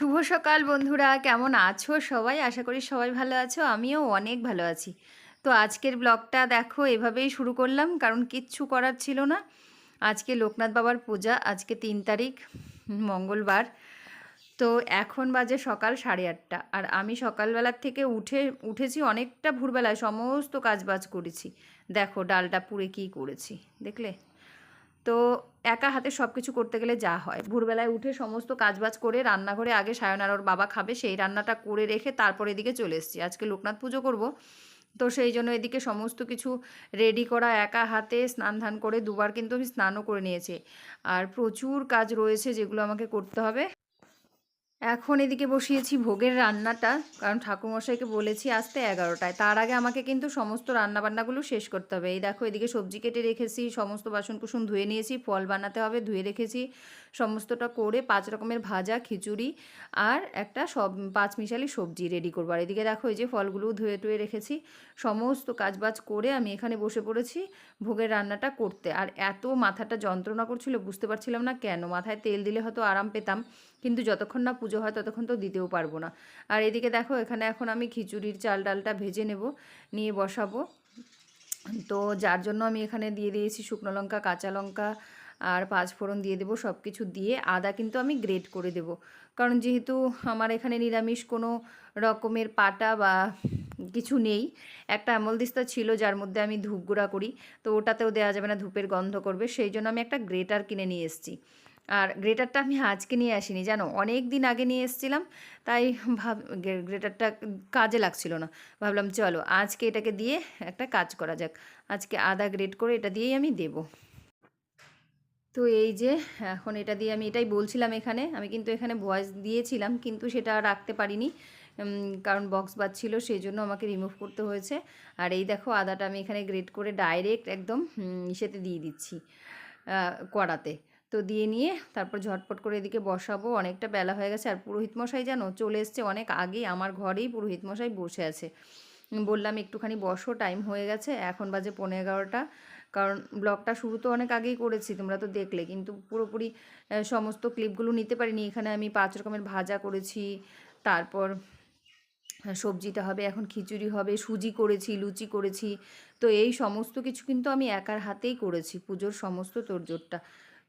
শুভ সকাল বন্ধুরা, কেমন আছো সবাই? আশা করি সবাই ভালো আছো, আমিও অনেক ভালো আছি। তো আজকের ব্লগটা দেখো, এভাবেই শুরু করলাম, কারণ কিচ্ছু করার ছিল না। আজকে লোকনাথ বাবার পূজা, আজকে তিন তারিখ, মঙ্গলবার। তো এখন বাজে সকাল সাড়ে আটটা, আর আমি সকালবেলার থেকে উঠে, উঠেছি অনেকটা ভোরবেলায়, সমস্ত কাজবাজ করেছি। দেখো ডালটা পুড়ে কী করেছি, দেখলে? তো একা হাতে সব কিছু করতে গেলে যা হয়। ভোরবেলায় উঠে সমস্ত কাজবাজ করে রান্নাঘরে আগে সায়নার ওর বাবা খাবে, সেই রান্নাটা করে রেখে তারপর এদিকে চলে এসেছি। আজকে লোকনাথ পুজো করব, তো সেই জন্য এদিকে সমস্ত কিছু রেডি করা, একা হাতে স্নান ধান করে দুবার কিন্তু আমি স্নানও করে নিয়েছি। আর প্রচুর কাজ রয়েছে যেগুলো আমাকে করতে হবে। এখন এদিকে বসিয়েছি ভোগের রান্নাটা, কারণ ঠাকুরমশাইকে বলেছি আসতে এগারোটায়। তার আগে আমাকে কিন্তু সমস্ত রান্নাবান্নাগুলো শেষ করতে হবে। এই দেখো, এদিকে সবজি কেটে রেখেছি, সমস্ত বাসন কুসন ধুয়ে নিয়েছি, ফল বানাতে হবে, ধুয়ে রেখেছি সমস্তটা করে পাঁচ রকমের ভাজা, খিচুড়ি আর একটা সব পাঁচ মিশালি সবজি রেডি করব। আর এদিকে দেখো, এই যে ফলগুলো ধুয়ে টুয়ে রেখেছি, সমস্ত কাজবাজ করে আমি এখানে বসে পড়েছি ভোগের রান্নাটা করতে। আর এত মাথাটা যন্ত্রণা করছিল, বুঝতে পারছিলাম না কেন। মাথায় তেল দিলে হয়তো আরাম পেতাম। কিন্তু যতক্ষণ না পুজো হয় ততক্ষণ তো দিতেও পারব না। আর এদিকে দেখো, এখানে এখন আমি খিচুড়ির চাল ডালটা ভেজে নেব, নিয়ে বসাবো। তো যার জন্য আমি এখানে দিয়ে দিয়েছি শুকনো লঙ্কা, কাঁচা লঙ্কা আর পাঁচ ফোড়ন দিয়ে দেবো সব কিছু দিয়ে। আদা কিন্তু আমি গ্রেট করে দেব। কারণ যেহেতু আমার এখানে নিরামিষ কোনো রকমের পাটা বা কিছু নেই, একটা আমল দিস্তা ছিল যার মধ্যে আমি ধূপ গুঁড়া করি, তো ওটাতেও দেওয়া যাবে না, ধূপের গন্ধ করবে। সেই জন্য আমি একটা গ্রেটার কিনে নিয়ে এসেছি। আর গ্রেটারটা আমি আজকে নিয়ে আসিনি, জানো? অনেক দিন আগে নিয়ে এসেছিলাম, তাই ভাব গ্রেটারটা কাজে লাগছিল না। ভাবলাম চলো, আজকে এটাকে দিয়ে একটা কাজ করা যাক। আজকে আদা গ্রেট করে এটা দিয়েই আমি দেব। তো এই যে, এখন এটা দিয়ে আমি এটাই বলছিলাম এখানে, আমি কিন্তু এখানে ভয়েস দিয়েছিলাম, কিন্তু সেটা রাখতে পারিনি কারণ বক্স বাজছিল সেই জন্য আমাকে রিমুভ করতে হয়েছে। আর এই দেখো, আদাটা আমি এখানে গ্রেট করে ডাইরেক্ট একদম ইসেতে দিয়ে দিচ্ছি কড়াতে। তো দিয়ে নিয়ে তারপর ঝটপট করে এদিকে বসাবো। অনেকটা বেলা হয়ে গেছে আর পুরোহিত মশাই জানো চলে এসছে। অনেক আগেই আমার ঘরেই পুরোহিত মশাই বসে আছে। বললাম, একটুখানি বসো টাইম হয়ে গেছে। এখন বাজে পনেরো এগারোটা কারণ ব্লগটা শুরু তো অনেক আগেই করেছি, তোমরা তো দেখলে। কিন্তু পুরোপুরি সমস্ত ক্লিপগুলো নিতে পারিনি। এখানে আমি পাঁচ রকমের ভাজা করেছি। তারপর সবজিটা হবে, এখন খিচুড়ি হবে, সুজি করেছি, লুচি করেছি। তো এই সমস্ত কিছু কিন্তু আমি একার হাতেই করেছি। পুজোর সমস্ত তোড়জোড়টা।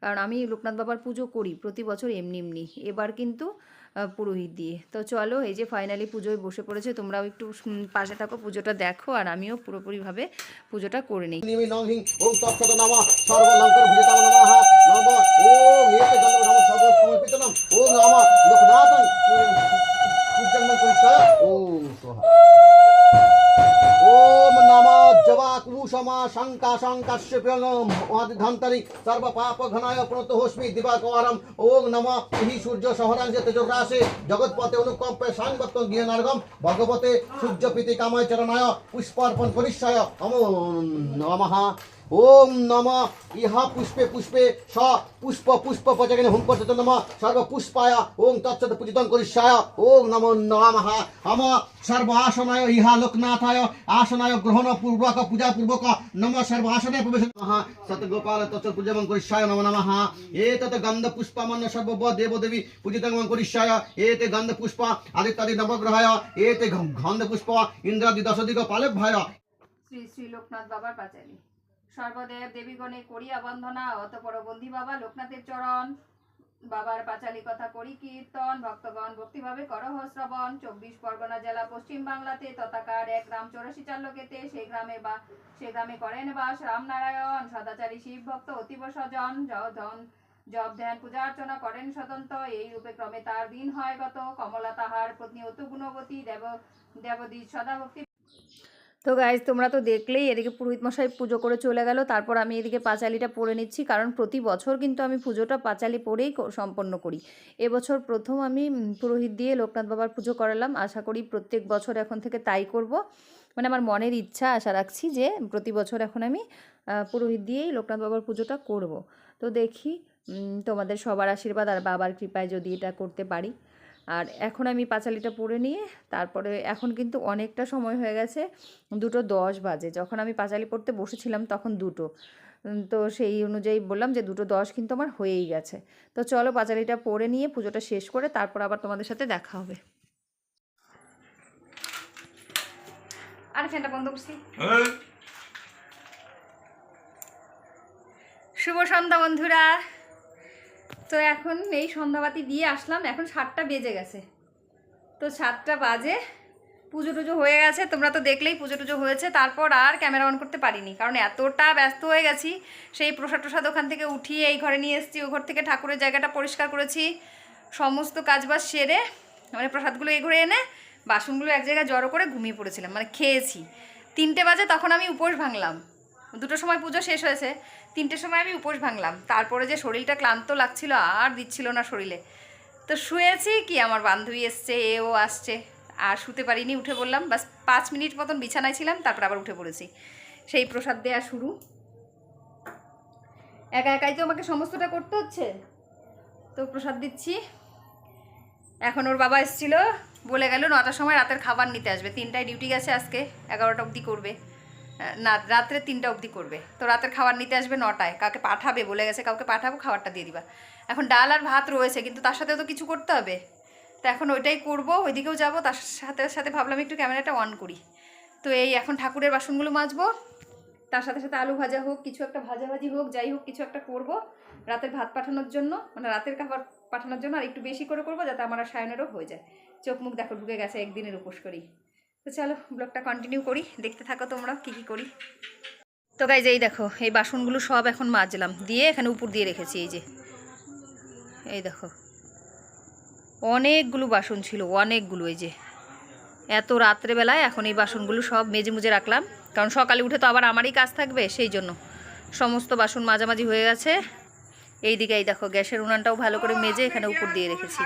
কারণ আমি লোকনাথ বাবার পুজো করি, প্রতি বছর এমনি এমনি। এবার কিন্তু পুরোহিত দিয়ে। তো চলো, এই যে ফাইনালি পুজোয় বসে পড়েছে, তোমরাও একটু পাশে থাকো, পুজোটা দেখো, আর আমিও পুরোপুরিভাবে পুজোটা করে নিই। ওম জবাকুষমা শঙ্কা শঙ্কাশ্যপ্যং মহাদিধান্তরি সর্ব পাপ ঘনায় প্রণত হোস্মি দিবাকরম ওম নম হি সূর্য সহরাংশ তেজরাশে জগৎপতে অনুকম্পে সাংবত্ত জ্ঞানার্গম ভগবতে সূর্যপীতি কামায় চরণায় পুষ্পার্পণ অম নমঃ ওম নম। ইহা পুষ্পে পুষ্পে স পুষ্প পুষ্প পচগনে হুম পচত নম। সর্ব পুষ্পায় ওম তৎসত পূজিতং করিষ্যায়। ওম নমো নমঃ। হম সর্ব আসনায় ইহা লোকনাথায় আসনায় গ্রহণ পূর্বক পূজা পূর্বক নম সর্ব আসনে প্রবেশ নমঃ। সতগোপাল তৎসত পূজমং করিষ্যায় নমো নমঃ। এতত গন্ধ পুষ্পমন্য সর্বব দেব দেবী পূজিতং করিষ্যায়। এতে গন্ধ পুষ্প আদিত্যাদি নবগ্রহায়। এতে গন্ধ পুষ্প ইন্দ্রাদি দশদিগ পালেভ্যায় শ্রী শ্রী লোকনাথ বাবার পাঁচালী। সর্বদেব দেবীগণে করিয়া বন্দনা, অতপর বন্ধি বাবা লোকনাথের চরণ। বাবার পাঁচালী কথা করি কীর্তন, ভক্তগণ ভক্তিভাবে করহ শ্রবণ। চব্বিশ পরগনা জেলা পশ্চিম বাংলাতে তথাকার এক গ্রাম চৌরাশি চার লোকেতে সেই গ্রামে বা, সে গ্রামে করেন বাস রামনারায়ণ। সদাচারী শিব ভক্ত অতীব স্বজন। ধন জব ধ্যান, পূজা অর্চনা করেন স্বতন্ত্র। এই রূপে ক্রমে তার দিন হয় গত। কমলা তাহার পত্নী অত গুণবতী। দেব দেবদী সদা ভক্তি তো গাইজ তোমরা তো দেখলেই এদিকে পুরোহিত মশাই পুজো করে চলে গেল। তারপর আমি এদিকে পাঁচালিটা পরে নিচ্ছি, কারণ প্রতি বছর কিন্তু আমি পুজোটা পাঁচালি পরেই সম্পন্ন করি। এবছর প্রথম আমি পুরোহিত দিয়ে লোকনাথ বাবার পুজো করালাম। আশা করি প্রত্যেক বছর এখন থেকে তাই করব। মানে আমার মনের ইচ্ছা, আশা রাখছি যে প্রতি বছর এখন আমি পুরোহিত দিয়েই লোকনাথ বাবার পুজোটা করব। তো দেখি তোমাদের সবার আশীর্বাদ আর বাবার কৃপায় যদি এটা করতে পারি। আর এখন আমি পাঁচালিটা পরে নিয়ে তারপরে এখন কিন্তু অনেকটা সময় হয়ে গেছে দুটো দশ বাজে। যখন আমি পাঁচালি পড়তে বসেছিলাম তখন দুটো। তো সেই অনুযায়ী বললাম যে দুটো দশ কিন্তু আমার হয়েই গেছে। তো চলো পাঁচালিটা পরে নিয়ে পুজোটা শেষ করে তারপর আবার তোমাদের সাথে দেখা হবে। আরে ফ্যানটা বন্ধ করছি। শুভ সন্ধ্যা বন্ধুরা। তো এখন এই সন্ধ্যাবাতি দিয়ে আসলাম। এখন সাতটা বেজে গেছে। তো সাতটা বাজে। পুজো টুজো হয়ে গেছে। তোমরা তো দেখলেই পুজো টুজো হয়েছে। তারপর আর ক্যামেরা অন করতে পারিনি। কারণ এতটা ব্যস্ত হয়ে গেছি। সেই প্রসাদ টসাদ ওখান থেকে উঠিয়ে এই ঘরে নিয়ে এসেছি। ও ঘর থেকে ঠাকুরের জায়গাটা পরিষ্কার করেছি। সমস্ত কাজবাজ সেরে মানে প্রসাদগুলো এই ঘরে এনে বাসনগুলো এক জায়গায় জড়ো করে ঘুমিয়ে পড়েছিলাম। মানে খেয়েছি। তিনটে বাজে তখন আমি উপোস ভাঙলাম। দুটো সময় পুজো শেষ হয়েছে। তিনটের সময় আমি উপোস ভাঙলাম। তারপরে যে শরীরটা ক্লান্ত লাগছিল, আর দিচ্ছিল না শরীরে। তো শুয়েছি কি, আমার বান্ধবী এসছে, এও আসছে। আর শুতে পারিনি, উঠে বললাম, বাস, পাঁচ মিনিট মতন বিছানায় ছিলাম, তারপর আবার উঠে পড়েছি। সেই প্রসাদ দেওয়া শুরু। একা একাই তো আমাকে সমস্তটা করতে হচ্ছে। তো প্রসাদ দিচ্ছি। এখন ওর বাবা এসেছিল, বলে গেল নটার সময় রাতের খাবার নিতে আসবে। তিনটায় ডিউটি গেছে আজকে, এগারোটা অবধি করবে। না, রাত্রে তিনটা অবধি করবে। তো রাতের খাবার নিতে আসবে নটায়। কাউকে পাঠাবে, বলে গেছে কাউকে পাঠাবো, খাবারটা দিয়ে দিবা। এখন ডাল আর ভাত রয়েছে, কিন্তু তার সাথে তো কিছু করতে হবে। তো এখন ওইটাই করব, ওইদিকেও যাব, তার সাথে সাথে ভাবলাম একটু ক্যামেরাটা অন করি। তো এই এখন ঠাকুরের বাসনগুলো মাজবো। তার সাথে সাথে আলু ভাজা হোক, কিছু একটা ভাজাভাজি হোক, যাই হোক, কিছু একটা করব রাতের ভাত পাঠানোর জন্য। মানে রাতের খাবার পাঠানোর জন্য আর একটু বেশি করে করব যাতে আমার সায়নেরও হয়ে যায়। চোখ মুখ দেখো, ঢুকে গেছে একদিনের উপোস করি তো চলো ব্লগটা কন্টিনিউ করি। দেখতে থাকো তোমরা কী কী করি। তো গাইজ এই দেখো, এই বাসনগুলো সব এখন মাজলাম। দিয়ে এখানে উপর দিয়ে রেখেছি, এই যে। এই দেখো, অনেকগুলো বাসন ছিল, অনেকগুলো, এই যে। এত রাত্রেবেলায় এখন এই বাসনগুলো সব মেজে মুজে রাখলাম। কারণ সকালে উঠে তো আবার আমারই কাজ থাকবে, সেই জন্য। সমস্ত বাসন মাঝামাঝি হয়ে গেছে। এই দিকে এই দেখো, গ্যাসের উনানটাও ভালো করে মেজে এখানে উপর দিয়ে রেখেছি।